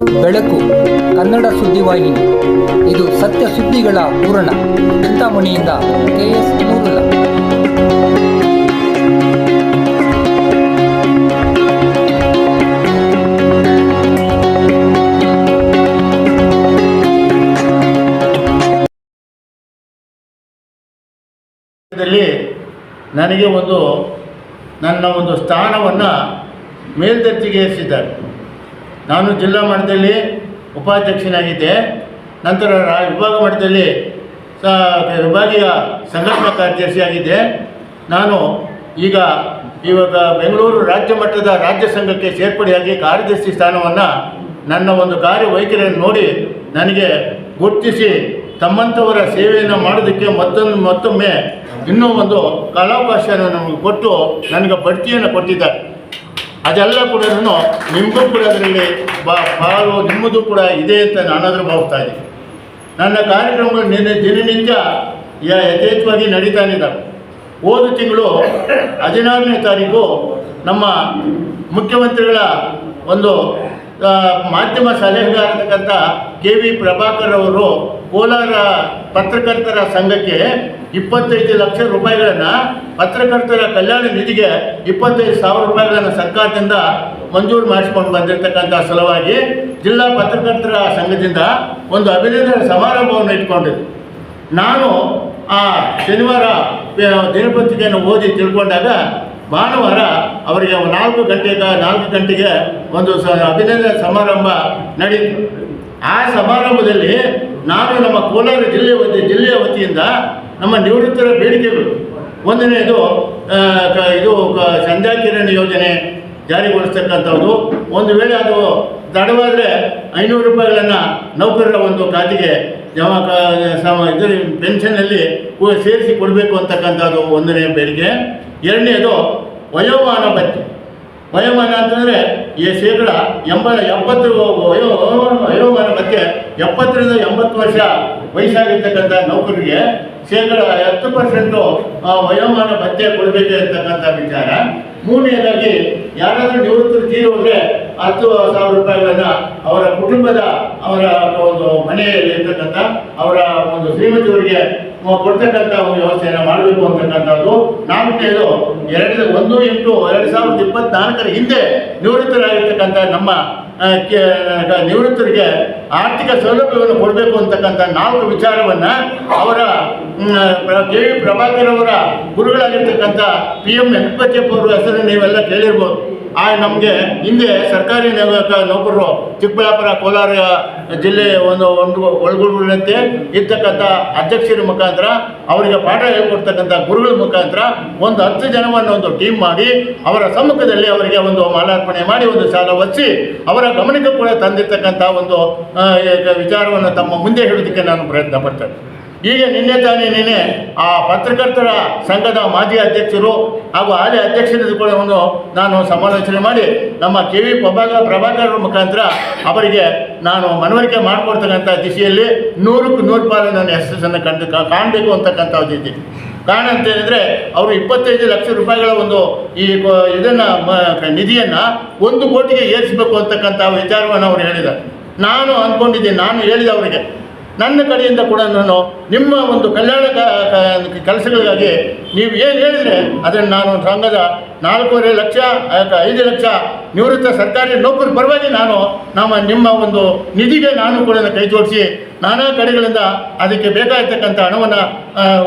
ಬೆಳಕು ಕನ್ನಡ ಸುದ್ದಿವಾಹಿನಿ. ಇದು ಸತ್ಯ ಸುದ್ದಿಗಳ ಪೂರಣ ಚಿಂತಾಮಣಿಯಿಂದ ಕೆಎಸ್ ನೂರುಲ್ಲ. ನನಗೆ ಒಂದು ನನ್ನ ಒಂದು ಸ್ಥಾನವನ್ನು ಮೇಲ್ದರ್ಜೆಗೆ ಏರಿಸಿದ್ದಾರೆ ನಾನು ಜಿಲ್ಲಾ ಮಟ್ಟದಲ್ಲಿ ಉಪಾಧ್ಯಕ್ಷನಾಗಿದ್ದೆ. ನಂತರ ರಾ ವಿಭಾಗ ಮಟ್ಟದಲ್ಲಿ ಸ ವಿಭಾಗೀಯ ಸಂಘಟನಾ ಕಾರ್ಯದರ್ಶಿಯಾಗಿದ್ದೆ ನಾನು ಈಗ ಇವಾಗ ಬೆಂಗಳೂರು ರಾಜ್ಯ ಮಟ್ಟದ ರಾಜ್ಯ ಸಂಘಕ್ಕೆ ಸೇರ್ಪಡೆಯಾಗಿ ಕಾರ್ಯದರ್ಶಿ ಸ್ಥಾನವನ್ನು ನನ್ನ ಒಂದು ಕಾರ್ಯವೈಖರಿಯನ್ನು ನೋಡಿ ನನಗೆ ಗುರುತಿಸಿ ತಮ್ಮಂಥವರ ಸೇವೆಯನ್ನು ಮಾಡೋದಕ್ಕೆ ಮತ್ತೊಂದು ಮತ್ತೊಮ್ಮೆ ಇನ್ನೂ ಒಂದು ಕಾಲಾವಕಾಶವನ್ನು ನಮಗೆ ಕೊಟ್ಟು ನನಗೆ ಬಡ್ತಿಯನ್ನು ಕೊಟ್ಟಿದ್ದಾರೆ. ಅದೆಲ್ಲ ಕೂಡ ನಿಮಗೂ ಕೂಡ ಅದರಲ್ಲಿ ಬಾ ಪಾಲು ನಿಮ್ಮದು ಕೂಡ ಇದೆ ಅಂತ ನಾನಾದರೂ ಭಾವಿಸ್ತಾ ಇದ್ದೀನಿ. ನನ್ನ ಕಾರ್ಯಕ್ರಮಗಳು ನಿನ್ನೆ ದಿನನಿತ್ಯ ಯಥೇಚ್ಛವಾಗಿ ನಡೀತಾನೆ ಇದ್ದಾವೆ ಹೋದ ತಿಂಗಳು ಹದಿನಾರನೇ ತಾರೀಕು ನಮ್ಮ ಮುಖ್ಯಮಂತ್ರಿಗಳ ಒಂದು ಮಾಧ್ಯಮ ಸಲಹೆಗಾರತಕ್ಕಂಥ ಕೆ ವಿ ಪ್ರಭಾಕರ್ ಅವರು ಕೋಲಾರ ಪತ್ರಕರ್ತರ ಸಂಘಕ್ಕೆ ಇಪ್ಪತ್ತೈದು ಲಕ್ಷ ರೂಪಾಯಿಗಳನ್ನು ಪತ್ರಕರ್ತರ ಕಲ್ಯಾಣ ನಿಧಿಗೆ ಇಪ್ಪತ್ತೈದು ಸಾವಿರ ರೂಪಾಯಿಗಳನ್ನು ಸರ್ಕಾರದಿಂದ ಮಂಜೂರು ಮಾಡಿಸ್ಕೊಂಡು ಬಂದಿರತಕ್ಕಂಥ ಸಲುವಾಗಿ ಜಿಲ್ಲಾ ಪತ್ರಕರ್ತರ ಸಂಘದಿಂದ ಒಂದು ಅಭಿನಂದನೆ ಸಮಾರಂಭವನ್ನು ಇಟ್ಕೊಂಡಿದ್ದೆ ನಾನು ಆ ಶನಿವಾರ ದಿನಪತ್ರಿಕೆಯನ್ನು ಓದಿ ತಿಳ್ಕೊಂಡಾಗ ಭಾನುವಾರ ಅವರಿಗೆ ನಾಲ್ಕು ಗಂಟೆಗೆ ನಾಲ್ಕು ಗಂಟೆಗೆ ಒಂದು ಸ ಅಭಿನಂದನೆ ಸಮಾರಂಭ ನಡೆಯಿತು ಆ ಸಮಾರಂಭದಲ್ಲಿ ನಾನು ನಮ್ಮ ಕೋಲಾರ ಜಿಲ್ಲೆ ವತಿ ಜಿಲ್ಲೆಯ ವತಿಯಿಂದ ನಮ್ಮ ನಿವೃತ್ತರ ಬೇಡಿಕೆಗಳು. ಒಂದನೇದು ಇದು ಸಂಧ್ಯಾ ಕಿರಣ್ ಯೋಜನೆ ಜಾರಿಗೊಳಿಸ್ತಕ್ಕಂಥದ್ದು. ಒಂದು ವೇಳೆ ಅದು ತಡವಾದರೆ ಐನೂರು ರೂಪಾಯಿಗಳನ್ನು ನೌಕರರ ಒಂದು ಖಾತೆಗೆ ಜಮಾ ಇದರ ಪೆನ್ಷನ್ನಲ್ಲಿ ಸೇರಿಸಿ ಕೊಡಬೇಕು ಅಂತಕ್ಕಂಥದ್ದು ಒಂದನೇ ಬೇಡಿಕೆ. ಎರಡನೇದು ವಯೋಮಾನ ಭತ್ಯೆ. ವಯೋಮಾನ ಅಂತಂದರೆ ಈ ಶೇಕಡ ಎಂಬ ಎಪ್ಪತ್ತು ವಯೋ ವಯೋಮಾನ ಮಧ್ಯೆ ಎಪ್ಪತ್ತರಿಂದ ಎಂಬತ್ತು ವರ್ಷ ವಯಸ್ಸಾಗಿರ್ತಕ್ಕಂಥ ನೌಕರರಿಗೆ ಶೇಕಡ ಹತ್ತು ಪರ್ಸೆಂಟು ವಯೋಮಾನ ಭತ್ಯೆ ಕೊಡಬೇಕು ಅಂತಕ್ಕಂಥ ವಿಚಾರ. ಮೂರನೇದಾಗಿ, ಯಾರಾದರೂ ನಿವೃತ್ತರು ತೀರಿ ಹೋದರೆ ಹತ್ತು ಸಾವಿರ ರೂಪಾಯಿಗಳನ್ನ ಅವರ ಕುಟುಂಬದ ಅವರ ಒಂದು ಮನೆಯಲ್ಲಿ ಇರ್ತಕ್ಕಂಥ ಅವರ ಒಂದು ಶ್ರೀಮತಿಯವರಿಗೆ ಕೊಡ್ತಕ್ಕಂಥ ವ್ಯವಸ್ಥೆಯನ್ನು ಮಾಡಬೇಕು ಅಂತಕ್ಕಂಥದ್ದು. ನಾಲ್ಕನೇದು ಎರಡು, ಒಂದು ಎಂಟು, ಎರಡು ಸಾವಿರದ ಇಪ್ಪತ್ನಾಲ್ಕರ ಹಿಂದೆ ನಿವೃತ್ತರಾಗಿರ್ತಕ್ಕಂಥ ನಮ್ಮ ನಿವೃತ್ತರಿಗೆ ಆರ್ಥಿಕ ಸೌಲಭ್ಯವನ್ನು ಕೊಡಬೇಕು ಅಂತಕ್ಕಂಥ ನಾಲ್ಕು ವಿಚಾರವನ್ನು ಅವರ ಕೆ ವಿ ಪ್ರಭಾಕರ್ ಅವರ ಗುರುಗಳಾಗಿರ್ತಕ್ಕಂಥ ಪಿ ಎಂ ವೆಂಕಟಪ್ಪ ಅವರ ಹೆಸರನ್ನು ನೀವೆಲ್ಲ ಕೇಳಿರ್ಬೋದು. ಆ ನಮಗೆ ಹಿಂದೆ ಸರ್ಕಾರಿ ನೌಕ- ನೌಕರರು ಚಿಕ್ಕಬಳ್ಳಾಪುರ, ಕೋಲಾರ ಜಿಲ್ಲೆ ಒಂದು ಒಂದು ಒಳಗೊಳ್ಳುವಂತೆ ಇರ್ತಕ್ಕಂಥ ಅಧ್ಯಕ್ಷರ ಮುಖಾಂತರ ಅವರಿಗೆ ಪಾಠ ಹೇಳ್ಕೊಡ್ತಕ್ಕಂಥ ಗುರುಗಳ ಮುಖಾಂತರ ಒಂದು ಹತ್ತು ಜನವನ್ನು ಒಂದು ಟೀಮ್ ಮಾಡಿ ಅವರ ಸಮ್ಮುಖದಲ್ಲಿ ಅವರಿಗೆ ಒಂದು ಮಾಲಾರ್ಪಣೆ ಮಾಡಿ ಒಂದು ಸಾಲ ಒತ್ತಿ ಅವರ ಗಮನಕ್ಕೆ ಕೂಡ ತಂದಿರ್ತಕ್ಕಂಥ ಒಂದು ವಿಚಾರವನ್ನು ತಮ್ಮ ಮುಂದೆ ಹೇಳೋದಕ್ಕೆ ನಾನು ಪ್ರಯತ್ನ ಪಡ್ತೇನೆ. ಈಗ ನಿನ್ನೆ ತಾನೇ ನಿನ್ನೆ ಆ ಪತ್ರಕರ್ತರ ಸಂಘದ ಮಾಜಿ ಅಧ್ಯಕ್ಷರು ಹಾಗೂ ಹಾಲಿ ಅಧ್ಯಕ್ಷರ ಕೂಡ ಒಂದು ನಾನು ಸಮಾಲೋಚನೆ ಮಾಡಿ ನಮ್ಮ ಕೆ ವಿ ಪ್ರಭಾಕರ್ ಪ್ರಭಾಕರ್ ಮುಖಾಂತರ ಅವರಿಗೆ ನಾನು ಮನವರಿಕೆ ಮಾಡಿಕೊಡ್ತಕ್ಕಂಥ ದಿಶೆಯಲ್ಲಿ ನೂರಕ್ಕೆ ನೂರು ಪಾಲು ನನ್ನ ಯಶಸ್ಸನ್ನು ಕಂಡು ಕಾಣಬೇಕು ಅಂತಕ್ಕಂಥದ್ದು ಇದ್ದೀನಿ ಕಾರಣ ಅಂತ ಹೇಳಿದ್ರೆ ಅವರು ಇಪ್ಪತ್ತೈದು ಲಕ್ಷ ರೂಪಾಯಿಗಳ ಒಂದು ಈ ಇದನ್ನು ನಿಧಿಯನ್ನ ಒಂದು ಕೋಟಿಗೆ ಏರಿಸಬೇಕು ಅಂತಕ್ಕಂಥ ವಿಚಾರವನ್ನು ಅವರು ಹೇಳಿದ್ದಾರೆ. ನಾನು ಅಂದ್ಕೊಂಡಿದ್ದೀನಿ, ನಾನು ಹೇಳಿದೆ ಅವರಿಗೆ. ನನ್ನ ಕಡೆಯಿಂದ ಕೂಡ ನಾನು ನಿಮ್ಮ ಒಂದು ಕಲ್ಯಾಣ ಕೆಲಸಗಳಿಗಾಗಿ ನೀವು ಏನು ಹೇಳಿದರೆ ಅದನ್ನು ನಾನು ಸಂಘದ ನಾಲ್ಕೂವರೆ ಲಕ್ಷ ಐದು ಲಕ್ಷ ನಿವೃತ್ತ ಸರ್ಕಾರಿ ನೌಕರ ಪರವಾಗಿ ನಾನು ನಮ್ಮ ನಿಮ್ಮ ಒಂದು ನಿಧಿಗೆ ನಾನು ಕೂಡ ಕೈ ಜೋಡಿಸಿ ನಾನಾ ಕಡೆಗಳಿಂದ ಅದಕ್ಕೆ ಬೇಕಾಗಿರ್ತಕ್ಕಂಥ ಹಣವನ್ನು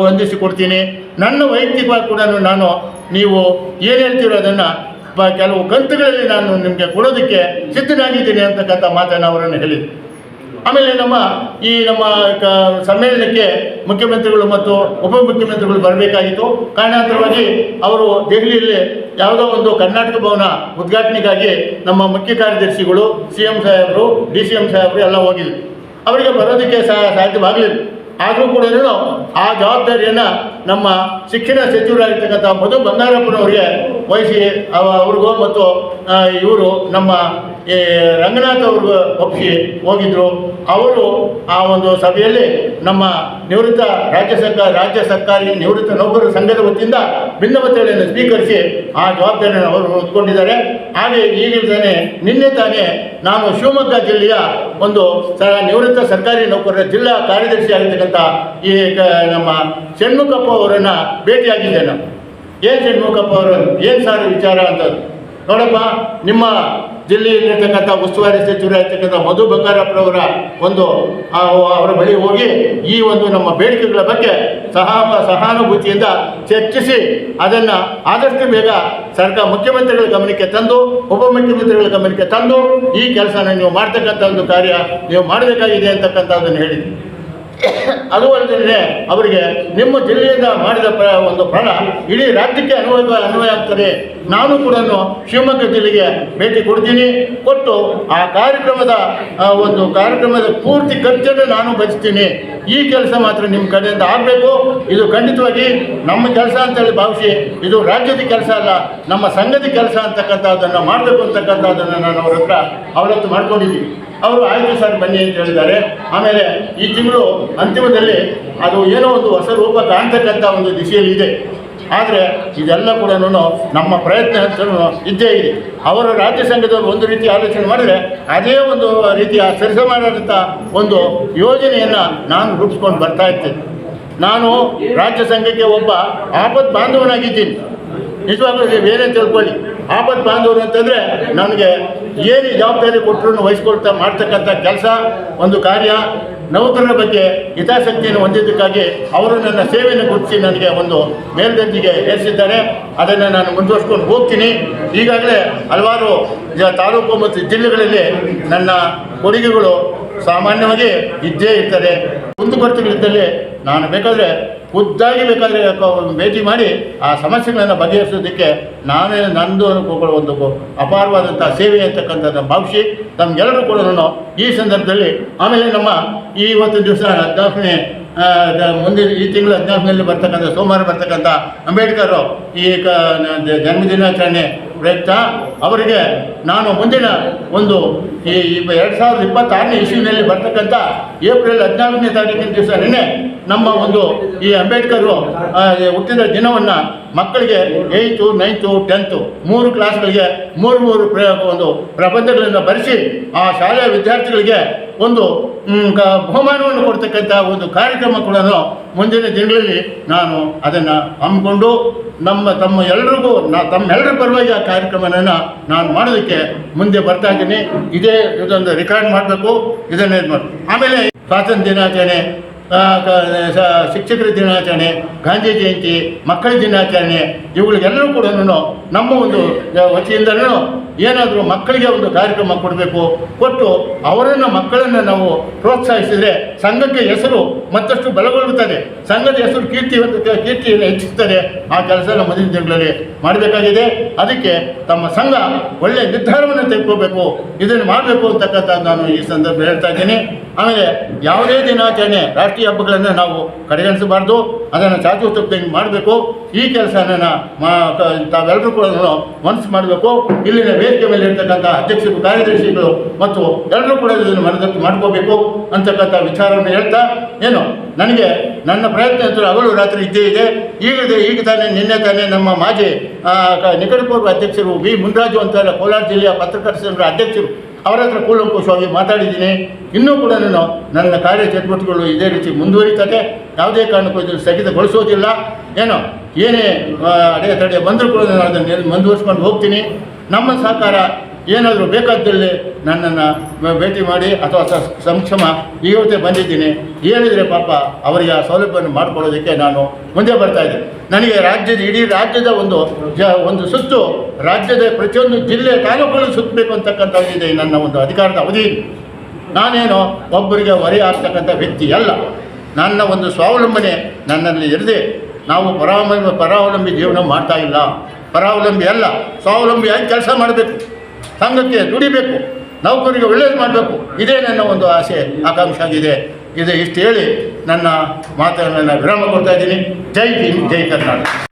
ಹೊಂದಿಸಿ ಕೊಡ್ತೀನಿ ನನ್ನ ವೈಯಕ್ತಿಕವಾಗಿ ಕೂಡ ನಾನು ನೀವು ಏನು ಹೇಳ್ತೀರೋ ಅದನ್ನು ಕೆಲವು ಕಂತುಗಳಲ್ಲಿ ನಾನು ನಿಮಗೆ ಕೊಡೋದಕ್ಕೆ ಸಿದ್ಧನಾಗಿದ್ದೀನಿ ಅಂತಕ್ಕಂಥ ಮಾತನ್ನು ಅವರನ್ನು ಹೇಳಿದೆ ಆಮೇಲೆ ನಮ್ಮ ಈ ನಮ್ಮ ಕ ಸಮ್ಮೇಳನಕ್ಕೆ ಮುಖ್ಯಮಂತ್ರಿಗಳು ಮತ್ತು ಉಪಮುಖ್ಯಮಂತ್ರಿಗಳು ಬರಬೇಕಾಗಿತ್ತು. ಕಾರಣಾಂತರವಾಗಿ ಅವರು ದೆಹಲಿಯಲ್ಲಿ ಯಾವುದೋ ಒಂದು ಕರ್ನಾಟಕ ಭವನ ಉದ್ಘಾಟನೆಗಾಗಿ ನಮ್ಮ ಮುಖ್ಯ ಕಾರ್ಯದರ್ಶಿಗಳು, ಸಿ ಎಂ ಸಾಹೇಬರು, ಡಿ ಸಿ ಎಂ ಸಾಹೇಬರು ಎಲ್ಲ ಹೋಗಿದ್ರು. ಅವರಿಗೆ ಬರೋದಕ್ಕೆ ಸಹ ಸಾಧ್ಯವಾಗಲಿಲ್ಲ. ಆದರೂ ಕೂಡ ಆ ಜವಾಬ್ದಾರಿಯನ್ನು ನಮ್ಮ ಶಿಕ್ಷಣ ಸಚಿವರಾಗಿರ್ತಕ್ಕಂಥ ಮಧು ಬಂಗಾರಪ್ಪನವರಿಗೆ ವಹಿಸಿ ಅವ ಅವ್ರಿಗೂ ಮತ್ತು ಇವರು ನಮ್ಮ ಈ ರಂಗನಾಥ್ ಅವರು ಒಪ್ಪಿಸಿ ಹೋಗಿದ್ರು. ಅವರು ಆ ಒಂದು ಸಭೆಯಲ್ಲಿ ನಮ್ಮ ನಿವೃತ್ತ ರಾಜ್ಯ ಸರ್ಕಾರ, ರಾಜ್ಯ ಸರ್ಕಾರಿ ನಿವೃತ್ತ ನೌಕರರ ಸಂಘದ ವತಿಯಿಂದ ಭಿನ್ನಮತಗಳನ್ನು ಸ್ವೀಕರಿಸಿ ಆ ಜವಾಬ್ದಾರಿಯನ್ನು ಅವರು ಹೊತ್ಕೊಂಡಿದ್ದಾರೆ. ಹಾಗೆ ಈಗ ತಾನೇ ನಿನ್ನೆ ತಾನೇ ನಾನು ಶಿವಮೊಗ್ಗ ಜಿಲ್ಲೆಯ ಒಂದು ಸ, ನಿವೃತ್ತ ಸರ್ಕಾರಿ ನೌಕರರ ಜಿಲ್ಲಾ ಕಾರ್ಯದರ್ಶಿ ಆಗಿರ್ತಕ್ಕಂಥ ಈ ನಮ್ಮ ಷಣ್ಮುಖಪ್ಪ ಅವರನ್ನು ಭೇಟಿಯಾಗಿದ್ದೇನೆ ಏನು ಷಣ್ಮುಖಪ್ಪ ಅವರು, ಏನು ಸಾರು ವಿಚಾರ ಅಂತದ್ದು ನೋಡಪ್ಪ, ನಿಮ್ಮ ಜಿಲ್ಲೆಯಲ್ಲಿರ್ತಕ್ಕಂಥ ಉಸ್ತುವಾರಿ ಸಚಿವರಾಗಿರ್ತಕ್ಕಂಥ ಮಧು ಬಂಗಾರಪ್ಪನವರ ಒಂದು ಅವರ ಬಳಿ ಹೋಗಿ ಈ ಒಂದು ನಮ್ಮ ಬೇಡಿಕೆಗಳ ಬಗ್ಗೆ ಸಹ ಸಹಾನುಭೂತಿಯಿಂದ ಚರ್ಚಿಸಿ ಅದನ್ನು ಆದಷ್ಟು ಬೇಗ ಸರ್ಕಾರ ಮುಖ್ಯಮಂತ್ರಿಗಳ ಗಮನಕ್ಕೆ ತಂದು, ಉಪಮುಖ್ಯಮಂತ್ರಿಗಳ ಗಮನಕ್ಕೆ ತಂದು, ಈ ಕೆಲಸನ ನೀವು ಮಾಡ್ತಕ್ಕಂಥ ಒಂದು ಕಾರ್ಯ ನೀವು ಮಾಡಬೇಕಾಗಿದೆ ಅಂತಕ್ಕಂಥದ್ದನ್ನು ಹೇಳಿದ್ವಿ ಅದು ಅಲ್ಲದೆ ಅವರಿಗೆ ನಿಮ್ಮ ಜಿಲ್ಲೆಯಿಂದ ಮಾಡಿದ ಒಂದು ಫಲ ಇಡೀ ರಾಜ್ಯಕ್ಕೆ ಅನ್ವಯ ಅನ್ವಯ ಆಗ್ತದೆ. ನಾನು ಕೂಡ ಶಿವಮೊಗ್ಗ ಜಿಲ್ಲೆಗೆ ಭೇಟಿ ಕೊಡ್ತೀನಿ. ಕೊಟ್ಟು ಆ ಕಾರ್ಯಕ್ರಮದ ಒಂದು ಕಾರ್ಯಕ್ರಮದ ಪೂರ್ತಿ ಖರ್ಚನ್ನು ನಾನು ಭರಿಸ್ತೀನಿ ಈ ಕೆಲಸ ಮಾತ್ರ ನಿಮ್ಮ ಕಡೆಯಿಂದ ಆಗಬೇಕು. ಇದು ಖಂಡಿತವಾಗಿ ನಮ್ಮ ಕೆಲಸ ಅಂತೇಳಿ ಭಾವಿಸಿ, ಇದು ರಾಜ್ಯದ ಕೆಲಸ ಅಲ್ಲ, ನಮ್ಮ ಸಂಘದ ಕೆಲಸ ಅಂತಕ್ಕಂಥದ್ದನ್ನು ಮಾಡಬೇಕು ಅಂತಕ್ಕಂಥದ್ದನ್ನು ನಾನು ಅವ್ರ ಹತ್ರ ಅವಲತ್ತು ಮಾಡ್ಕೊಂಡಿದ್ದೀನಿ. ಅವರು ಆಯ್ತು ಸರ್, ಬನ್ನಿ ಅಂತ ಹೇಳಿದ್ದಾರೆ. ಆಮೇಲೆ ಈ ತಿಂಗಳು ಅಂತಿಮದಲ್ಲಿ ಅದು ಏನೋ ಒಂದು ಹೊಸ ರೂಪ ಕಾಣ್ತಕ್ಕಂಥ ಒಂದು ದಿಶೆಯಲ್ಲಿ ಇದೆ ಆದರೆ ಇದೆಲ್ಲ ಕೂಡ ನಮ್ಮ ಪ್ರಯತ್ನ ಅಂತಲೂ ಇದ್ದೇ ಇದೆ. ಅವರ ರಾಜ್ಯ ಸಂಘದವರು ಒಂದು ರೀತಿ ಆಲೋಚನೆ ಮಾಡಿದರೆ ಅದೇ ಒಂದು ರೀತಿಯ ಸರಿಸಮಾನದಂಥ ಒಂದು ಯೋಜನೆಯನ್ನು ನಾನು ರೂಪಿಸ್ಕೊಂಡು ಬರ್ತಾ ಇರ್ತೇನೆ. ನಾನು ರಾಜ್ಯ ಸಂಘಕ್ಕೆ ಒಬ್ಬ ಆಪತ್ ಬಾಂಧವನಾಗಿದ್ದೀನಿ. ನಿಜವಾಗ್ಲೂ ಬೇರೆ ತಿಳ್ಕೊಳ್ಳಿ. ಆಪತ್ ಬಾಂಧವರು ಅಂತಂದರೆ ನನಗೆ ಏನು ಜವಾಬ್ದಾರಿ ಕೊಟ್ಟರು ವಹಿಸ್ಕೊಳ್ತಾ ಮಾಡ್ತಕ್ಕಂಥ ಕೆಲಸ, ಒಂದು ಕಾರ್ಯ ನೌಕರರ ಬಗ್ಗೆ ಹಿತಾಸಕ್ತಿಯನ್ನು ಹೊಂದಿದ್ದಕ್ಕಾಗಿ ಅವರು ನನ್ನ ಸೇವೆಯನ್ನು ಗುರುತಿಸಿ ನನಗೆ ಒಂದು ಮೇಲ್ದರ್ಜೆಗೆ ಏರಿಸಿದ್ದಾರೆ. ಅದನ್ನು ನಾನು ಮುಂದುವರ್ಸ್ಕೊಂಡು ಹೋಗ್ತೀನಿ. ಈಗಾಗಲೇ ಹಲವಾರು ತಾಲೂಕು ಮತ್ತು ಜಿಲ್ಲೆಗಳಲ್ಲಿ ನನ್ನ ಕೊಡುಗೆಗಳು ಸಾಮಾನ್ಯವಾಗಿ ಇದ್ದೇ ಇರ್ತದೆ. ಕುಂದುಕೊರತೆಗಳಿದ್ದಲ್ಲಿ ನಾನು ಬೇಕಾದರೆ ಖುದ್ದಾಗಿ ಬೇಕಾದರೆ ಭೇಟಿ ಮಾಡಿ ಆ ಸಮಸ್ಯೆಗಳನ್ನು ಬಗೆಹರಿಸೋದಕ್ಕೆ ನಾನೇ ನಂದು ಒಂದು ಅಪಾರವಾದಂಥ ಸೇವೆ ಅಂತಕ್ಕಂಥದ್ದು ಭಾವಿಸಿ ತಮಗೆಲ್ಲರೂ ಕೂಡ ಈ ಸಂದರ್ಭದಲ್ಲಿ ಆಮೇಲೆ ನಮ್ಮ ಈ ಇವತ್ತಿನ ದಿವಸ ಆ, ಮುಂದಿನ ಈ ತಿಂಗಳು ಹದಿನಾಲ್ಕನಲ್ಲಿ ಬರ್ತಕ್ಕಂಥ ಸೋಮವಾರ ಬರ್ತಕ್ಕಂಥ ಅಂಬೇಡ್ಕರ್ ಈ ಕ ಜನ್ಮದಿನಾಚರಣೆ ಪ್ರಯುಕ್ತ ಅವರಿಗೆ ನಾನು ಮುಂದಿನ ಒಂದು ಈ ಎರಡು ಸಾವಿರದ ಇಪ್ಪತ್ತಾರನೇ ಇಶ್ಯೂನಲ್ಲಿ ಬರ್ತಕ್ಕಂಥ ಏಪ್ರಿಲ್ ಹದಿನಾಲ್ಕನೇ ತಾರೀಕಿನ ದಿವಸ ನಿನ್ನೆ ನಮ್ಮ ಒಂದು ಈ ಅಂಬೇಡ್ಕರು ಹುಟ್ಟಿದ ದಿನವನ್ನು ಮಕ್ಕಳಿಗೆ ಏಯ್ತು, ನೈನ್ತು, ಟೆಂತು ಮೂರು ಕ್ಲಾಸ್ಗಳಿಗೆ ಮೂರು ಮೂರು ಒಂದು ಪ್ರಬಂಧಗಳನ್ನು ಬರೆಸಿ ಆ ಶಾಲೆಯ ವಿದ್ಯಾರ್ಥಿಗಳಿಗೆ ಒಂದು ಬಹುಮಾನವನ್ನು ಕೊಡ್ತಕ್ಕಂಥ ಒಂದು ಕಾರ್ಯಕ್ರಮ ಕೂಡ ಮುಂದಿನ ದಿನಗಳಲ್ಲಿ ನಾನು ಅದನ್ನು ಹಮ್ಮಿಕೊಂಡು ನಮ್ಮ, ತಮ್ಮ ಎಲ್ರಿಗೂ, ನಾ ತಮ್ಮೆಲ್ಲರ ಪರವಾಗಿ ಆ ಕಾರ್ಯಕ್ರಮವನ್ನು ನಾನು ಮಾಡೋದಕ್ಕೆ ಮುಂದೆ ಬರ್ತಾ ಇದ್ದೀನಿ. ಇದೇ ಇದೊಂದು ರೆಕಾರ್ಡ್ ಮಾಡಬೇಕು. ಇದನ್ನೇ ಇದು ಆಮೇಲೆ ಸ್ವಾತಂತ್ರ್ಯ ದಿನಾಚರಣೆ. ಶಿಕ್ಷಕರ ದಿನಾಚರಣೆ ಗಾಂಧಿ ಜಯಂತಿ ಮಕ್ಕಳ ದಿನಾಚರಣೆ ಇವುಗಳಿಗೆಲ್ಲರೂ ಕೂಡ ನಮ್ಮ ಒಂದು ವತಿಯಿಂದಲೂ ಏನಾದರೂ ಮಕ್ಕಳಿಗೆ ಒಂದು ಕಾರ್ಯಕ್ರಮ ಕೊಡಬೇಕು. ಕೊಟ್ಟು ಅವರನ್ನು ಮಕ್ಕಳನ್ನು ನಾವು ಪ್ರೋತ್ಸಾಹಿಸಿದರೆ ಸಂಘಕ್ಕೆ ಹೆಸರು ಮತ್ತಷ್ಟು ಬಲಗೊಳ್ಳುತ್ತದೆ. ಸಂಘದ ಹೆಸರು ಕೀರ್ತಿ ಕೀರ್ತಿಯನ್ನು ಹೆಚ್ಚಿಸುತ್ತದೆ. ಆ ಕೆಲಸ ಮುಂದಿನ ದಿನಗಳಲ್ಲಿ ಮಾಡಬೇಕಾಗಿದೆ. ಅದಕ್ಕೆ ತಮ್ಮ ಸಂಘ ಒಳ್ಳೆಯ ನಿರ್ಧಾರವನ್ನು ತೆಗೆದುಕೋಬೇಕು ಇದನ್ನು ಮಾಡಬೇಕು ಅಂತಕ್ಕಂಥ ನಾನು ಈ ಸಂದರ್ಭ ಹೇಳ್ತಾ ಇದ್ದೀನಿ. ಆಮೇಲೆ ಯಾವುದೇ ದಿನಾಚರಣೆ, ರಾಷ್ಟ್ರೀಯ ಹಬ್ಬಗಳನ್ನು ನಾವು ಕಡೆಗಣಿಸಬಾರ್ದು. ಅದನ್ನು ಚಾಚು ತಪ್ಪದಂಗೆ ಮಾಡಬೇಕು. ಈ ಕೆಲಸನ ಮಾ ತಾವೆಲ್ಲರೂ ಕೂಡ ಮನಸ್ಸು ಮಾಡಬೇಕು. ಇಲ್ಲಿನ ವೇದಿಕೆ ಮೇಲೆ ಇರ್ತಕ್ಕಂಥ ಅಧ್ಯಕ್ಷರು, ಕಾರ್ಯದರ್ಶಿಗಳು ಮತ್ತು ಎಲ್ಲರೂ ಕೂಡ ಇದನ್ನು ಮನದಟ್ಟು ಮಾಡ್ಕೋಬೇಕು ಅಂತಕ್ಕಂಥ ವಿಚಾರವನ್ನು ಹೇಳ್ತಾ, ಏನು, ನನಗೆ ನನ್ನ ಪ್ರಯತ್ನ ಅಂತೂ ಹಗಲು ರಾತ್ರಿ ಇದ್ದೇ ಇದೆ. ಈಗ ಈಗ ತಾನೇ, ನಿನ್ನೆ ತಾನೇ ನಮ್ಮ ಮಾಜಿ ನಿಕಟಪೂರ್ವ ಅಧ್ಯಕ್ಷರು ವಿ. ಮುನ್ರಾಜು ಅಂತ ಕೋಲಾರ ಜಿಲ್ಲೆಯ ಪತ್ರಕರ್ತರ ಅಧ್ಯಕ್ಷರು ಅವರ ಹತ್ರ ಕೂಲಂಕುಷವಾಗಿ ಮಾತಾಡಿದ್ದೀನಿ. ಇನ್ನೂ ಕೂಡ ನಾನು ನನ್ನ ಕಾರ್ಯ ಚಟುವಟಿಕೆಗಳು ಇದೇ ರೀತಿ ಮುಂದುವರಿತದೆ. ಯಾವುದೇ ಕಾರಣಕ್ಕೂ ಇದನ್ನು ಸ್ಥಗಿತಗೊಳಿಸೋದಿಲ್ಲ. ಏನೋ ಏನೇ ಅಡೆ ತಡೆ ಬಂದರೂ ಕೂಡ ನಾನು ಅದನ್ನು ಮುಂದುವರ್ಸ್ಕೊಂಡು ಹೋಗ್ತೀನಿ. ನಮ್ಮ ಸಹಕಾರ ಏನಾದರೂ ಬೇಕಾದಲ್ಲಿ ನನ್ನನ್ನು ಭೇಟಿ ಮಾಡಿ ಅಥವಾ ಸಂಕ್ಷಮ ಈ ಹೊತ್ತೇ ಬಂದಿದ್ದೀನಿ. ಹೇಳಿದರೆ ಪಾಪ ಅವರಿಗೆ ಆ ಸೌಲಭ್ಯವನ್ನು ಮಾಡಿಕೊಳ್ಳೋದಕ್ಕೆ ನಾನು ಮುಂದೆ ಬರ್ತಾ ಇದ್ದೆ. ನನಗೆ ರಾಜ್ಯದ, ಇಡೀ ರಾಜ್ಯದ ಒಂದು ಜ, ಒಂದು ಸುತ್ತು ರಾಜ್ಯದ ಪ್ರತಿಯೊಂದು ಜಿಲ್ಲೆ ತಾಲೂಕುಗಳು ಸುತ್ತಬೇಕು ಅಂತಕ್ಕಂಥದ್ದಿದೆ ನನ್ನ ಒಂದು ಅಧಿಕಾರದ ಅವಧಿ ನಾನೇನು ಒಬ್ಬರಿಗೆ ಹೊರೆ ಆಗ್ತಕ್ಕಂಥ ವ್ಯಕ್ತಿ ಅಲ್ಲ. ನನ್ನ ಒಂದು ಸ್ವಾವಲಂಬನೆ ನನ್ನಲ್ಲಿ ಇರದೆ ನಾವು ಪರಾವಲಂಬಿ ಪರಾವಲಂಬಿ ಜೀವನ ಮಾಡ್ತಾ ಇಲ್ಲ. ಪರಾವಲಂಬಿ ಅಲ್ಲ ಸ್ವಾವಲಂಬಿಯಾಗಿ ಕೆಲಸ ಮಾಡಬೇಕು. ಸಂಘಕ್ಕೆ ದುಡಿಬೇಕು. ನೌಕರಿಗೆ ಒಳ್ಳೇದು ಮಾಡಬೇಕು. ಇದೇ ನನ್ನ ಒಂದು ಆಸೆ ಆಕಾಂಕ್ಷೆ ಆಗಿದೆ ಇದು ಇಷ್ಟು ಹೇಳಿ ನನ್ನ ಮಾತನ್ನು ನಾನು ವಿರಾಮ ಕೊಡ್ತಾ ಇದ್ದೀನಿ. ಜೈ ಹಿಂದ್ ಜೈ ಕರ್ನಾಟಕ.